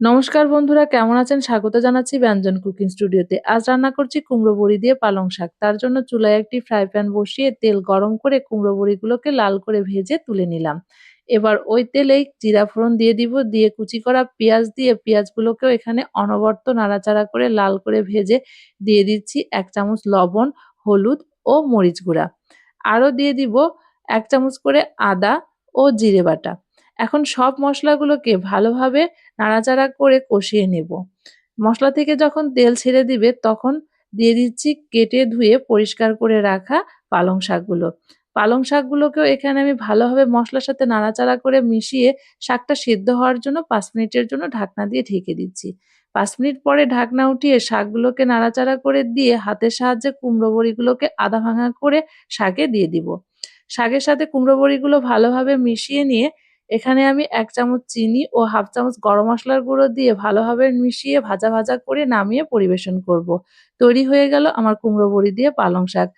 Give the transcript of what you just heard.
নমস্কার বন্ধুরা, কেমন আছেন? স্বাগত জানাচ্ছি ব্যঞ্জন কুকিং স্টুডিওতে। আজ রান্না করছি কুমড়ো বড়ি দিয়ে পালং শাক। তার জন্য চুলায় একটি ফ্রাই প্যান বসিয়ে তেল গরম করে কুমড়ো বড়িগুলোকে লাল করে ভেজে তুলে নিলাম। এবার ওই তেলেই জিরা ফোড়ন দিয়ে দিব। দিয়ে কুচি করা পেঁয়াজ দিয়ে পেঁয়াজগুলোকেও এখানে অনবর্ত নাড়াচাড়া করে লাল করে ভেজে দিয়ে দিচ্ছি এক চামচ লবণ, হলুদ ও মরিচ গুঁড়া। আরও দিয়ে দিব এক চামচ করে আদা ও জিরে বাটা। এখন সব মশলাগুলোকে ভালোভাবে নাড়াচাড়া করে কষিয়ে নেব। মশলা থেকে যখন তেল ছেড়ে দিবে, তখন দিয়ে দিচ্ছি কেটে ধুয়ে পরিষ্কার করে রাখা পালং শাকগুলো। পালং শাকগুলোকেও এখানে আমি ভালোভাবে মশলার সাথে নাড়াচাড়া করে মিশিয়ে শাকটা সিদ্ধ হওয়ার জন্য পাঁচ মিনিটের জন্য ঢাকনা দিয়ে ঢেকে দিচ্ছি। পাঁচ মিনিট পরে ঢাকনা উঠিয়ে শাকগুলোকে নাড়াচাড়া করে দিয়ে হাতের সাহায্যে কুমড়ো বড়িগুলোকে আধা ভাঙা করে শাকে দিয়ে দিব। শাকের সাথে কুমড়ো বড়িগুলো ভালোভাবে মিশিয়ে নিয়ে এখানে আমি এক চামচ চিনি ও হাফ চামচ গরম মশলার গুঁড়ো দিয়ে ভালোভাবে মিশিয়ে ভাজা ভাজা করে নামিয়ে পরিবেশন করব। তৈরি হয়ে গেল আমার কুমড়ো বড়ি দিয়ে পালং শাক